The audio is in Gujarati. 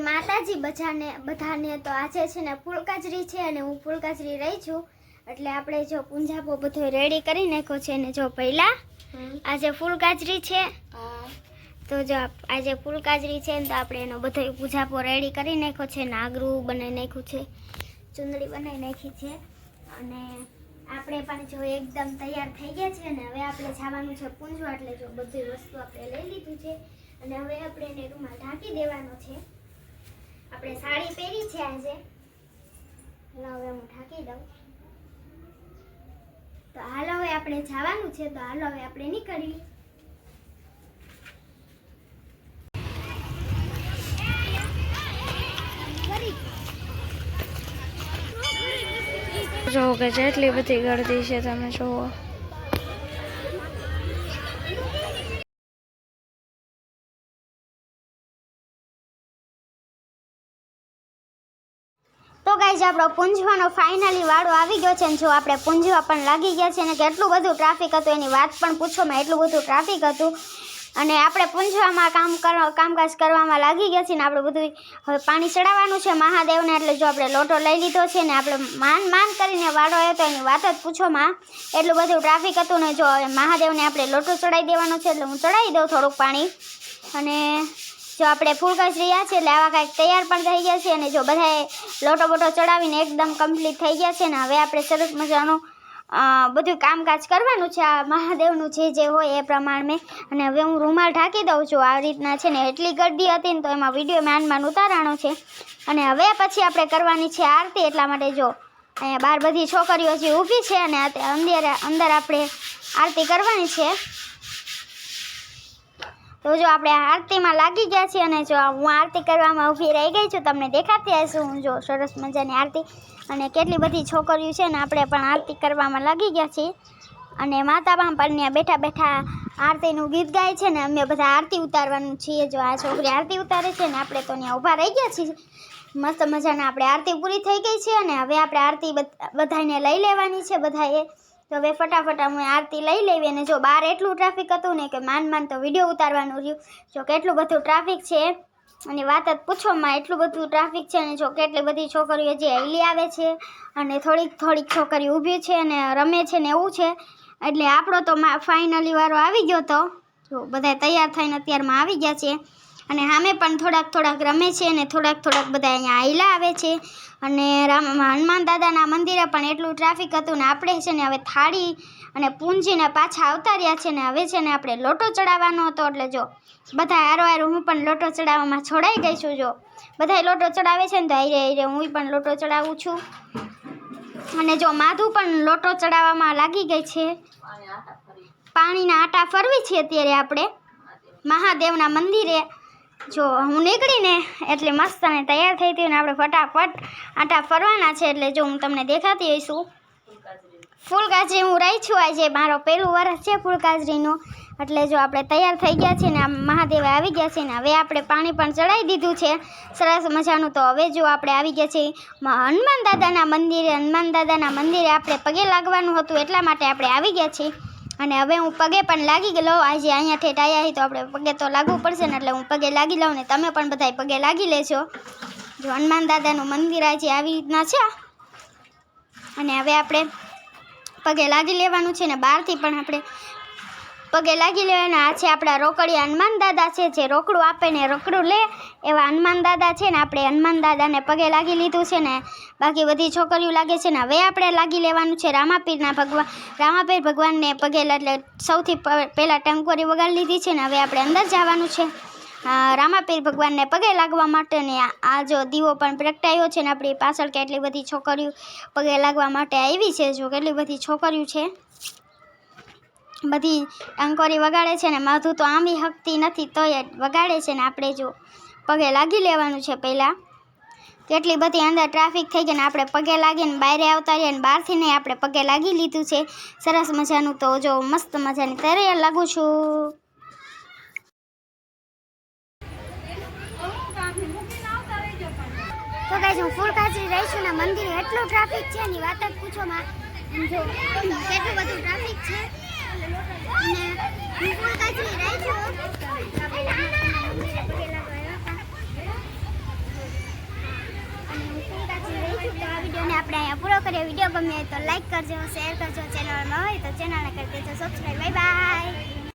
માતાજી બધાને બધાને તો આજે છે ને ફૂલકાજરી છે અને હું ફૂલકાજરી રહી છું. એટલે આપણે જો પુંજાબો બધો રેડી કરી નાખ્યો છે ને જો પહેલા આજે ફૂલકાજરી છે. તો જો આજે ફૂલકાજરી છે ને તો આપણે એનો બધો પૂજાપો રેડી કરી નાખ્યો છે નાગરું બનાવી નાખ્યું છે. ચુંદડી બનાવી નાખી છે. અને આપણે પણ જો એકદમ તૈયાર થઈ ગયા છે ને હવે આપણે જવાનું છે પૂંજવા એટલે જો બધી વસ્તુ આપણે લઈ લીધું છે. અને હવે આપણે એને રૂમમાં ઢાંકી દેવાનો છે. આપણે સાડી પહેરી છે આજે. એટલે હવે હું ઢાંકી દઉં. તો હાલ હવે આપણે જવાનું છે, તો હાલ હવે આપણે નીકળીએ. જો કે જેટલી બધી ગળદી છે તમે જુઓ તો ગાઈઝ આપણો પૂંજવાનો ફાઇનલી વાળો આવી ગયો છે ને જો આપણે પૂંજવા પણ લાગી ગયા છે ને કેટલું બધું ટ્રાફિક હતું, એની વાત પણ પૂછોમાં એટલું બધું ટ્રાફિક હતું. અને આપણે પૂંજવામાં કામ કામકાજ કરવામાં લાગી ગયા છે ને આપણે બધું હવે પાણી ચડાવવાનું છે મહાદેવને, એટલે જો આપણે લોટો લઈ લીધો છે ને આપણે માન માન કરીને વાળો આવ્યો તો એની વાત જ પૂછોમાં. એટલું બધું ટ્રાફિક હતું ને જો મહાદેવને આપણે લોટો ચડાવી દેવાનો છે, એટલે હું ચડાવી દઉં થોડુંક પાણી. અને જો આપણે ફૂલ રહ્યા છે એટલે આવા કાંઈક તૈયાર પણ થઈ ગયા છે અને જો બધાએ લોટો બોટો ચડાવીને એકદમ કમ્પ્લીટ થઈ ગયા છે ને, હવે આપણે સરસ મજાનું બધું કામકાજ કરવાનું છે. આ મહાદેવનું જે જે હોય એ પ્રમાણે અને હવે હું રૂમાલ ઢાંકી દઉં છું. આ રીતના છે ને, એટલી ગડ્ડી હતી ને, તો એમાં વીડિયો માનમાં ઉતારાણો છે. અને હવે પછી આપણે કરવાની છે આરતી, એટલા માટે જો, અહીંયા બાર બધી છોકરીઓ જે ઊભી છે અને અત્યારે અંદર આપણે આરતી કરવાની છે. તો જો આપણે આરતીમાં લાગી ગયા છીએ અને જો હું આરતી કરવામાં ઊભી રહી ગઈ છું, તમને દેખાતી હશે. હું જો સરસ મજાની આરતી અને કેટલી બધી છોકરીઓ છે ને આપણે પણ આરતી કરવામાં લાગી ગયા છીએ. અને માતા પણ બેઠા બેઠા આરતીનું ગીત ગાય છે ને, અમે બધા આરતી ઉતારવાનું છીએ. જો આ છોકરી આરતી ઉતારે છે ને, આપણે તો ત્યાં ઊભા રહી ગયા છીએ. મસ્ત મજાના આપણે આરતી પૂરી થઈ ગઈ છે અને હવે આપણે આરતી બધાને લઈ લેવાની છે બધાએ. તો હવે ફટાફટ અમે આરતી લઈ લેવી અને જો બહાર એટલું ટ્રાફિક હતું ને કે માન માન તો વીડિયો ઉતારવાનું રહ્યું. જો કેટલું બધું ટ્રાફિક છે અને વાત જ પૂછવામાં એટલું બધું ટ્રાફિક છે અને જો કેટલી બધી છોકરીઓ જે હેલી આવે છે અને થોડીક થોડીક છોકરી ઊભી છે અને રમે છે ને એવું છે, એટલે આપણો તો ફાઇનલી વારો આવી ગયો તો. જો બધા તૈયાર થઈને અત્યારમાં આવી ગયા છે. અને સામે પણ થોડાક થોડાક રમે છે અને થોડાક થોડાક બધા અહીંયા આયલા આવે છે. અને રામ, હનુમાન દાદાના મંદિરે પણ એટલું ટ્રાફિક હતું ને આપણે છે ને હવે થાળી અને પૂંજીને પાછા આવતા રહ્યા છે ને હવે છે ને આપણે લોટો ચડાવવાનો હતો. એટલે જો બધા હારો હારો હું પણ લોટો ચડાવવામાં છોડાઈ ગઈ છું જો. બધાય લોટો ચડાવે છે ને તો હારે હારે હું પણ લોટો ચડાવું છું. અને જો માધુ પણ લોટો ચડાવવામાં લાગી ગઈ છે. પાણીના આટા ફરવી છે અત્યારે આપણે. મહાદેવના મંદિરે જો, હું નીકળીને એટલે મસ્ત અને તૈયાર થઈ હતી ને આપણે ફટાફટ આટા ફરવાના છે એટલે જો હું તમને દેખાતી હોઈશું. ફૂલકાજરી હું રહી છું આજે, મારો પહેલું વરસ છે ફૂલકાજરીનું. એટલે જો આપણે તૈયાર થઈ ગયા છીએ ને આ મહાદેવ આવી ગયા છે ને હવે આપણે પાણી પણ ચડાવી દીધું છે. સરસ મજાનું તો હવે જો આપણે આવી ગયા છીએ. હનુમાન દાદાના મંદિરે, હનુમાન દાદાના મંદિરે આપણે પગે લાગવાનું હતું એટલા માટે આપણે આવી ગયા છીએ. અને હવે હું પગે પણ લાગી ગયેલો આજે અહીંયા ઠેઠ આવ્યા છીએ તો આપણે પગે તો લાગવું પડશે ને એટલે હું પગે લાગી લઉં ને તમે પણ બધાય પગે લાગી લેજો. જો હનુમાન દાદાનું મંદિર આજે આવી રીતના છે. અને હવે આપણે પગે લાગી લેવાનું છે ને બહારથી પણ આપણે પગે લાગી લેવાના આ છે આપણા રોકડિયા હનુમાન દાદા છે, જે રોકડું આપે ને રોકડું લે એવા હનુમાન દાદા છે ને આપણે હનુમાન દાદાને પગે લાગી લીધું છે ને બાકી બધી છોકરીઓ લાગે છે ને હવે આપણે લાગી લેવાનું છે રામાપીરના ભગવાન, રામાપીર ભગવાનને પગે એટલે સૌથી પહેલાં ટંકોરી વગાડી લીધી છે ને હવે આપણે અંદર જવાનું છે. રામાપીર ભગવાનને પગે લાગવા માટેને આ જો દીવો પણ પ્રગટાયો છે ને આપણી પાછળ કેટલી બધી છોકરીઓ પગે લાગવા માટે આવી છે, જો કેટલી બધી છોકરીઓ છે. બધી ટંકોરી વગાડે છે ને, માધું તો આંબી હકતી નથી, તોય વગાડે છે ને આપણે જો પગે લાગી લેવાનું છે પહેલાં. કેટલી બધી અંદર ટ્રાફિક થઈ ગઈ ને, આપણે પગે લાગીને બહાર આવતા રહીએ ને, બહારથી નહીં, આપણે પગે લાગી લીધું છે. સરસ મજાનું તો જો મસ્ત મજાની તૈયાર લાગું છું. તો ગાઈસ, હું ફૂલ કાચરી રહી છું ને, મંદિરે એટલું ટ્રાફિક છે એની વાત જ પૂછો માં. કેટલું બધું ટ્રાફિક છે. આપણે પૂરો વીડિયો ગમે તો લાઈક કરજો શેર કરજો ચેનલમાં હોય તો ચેનલને કરી દેજો. Subscribe bye bye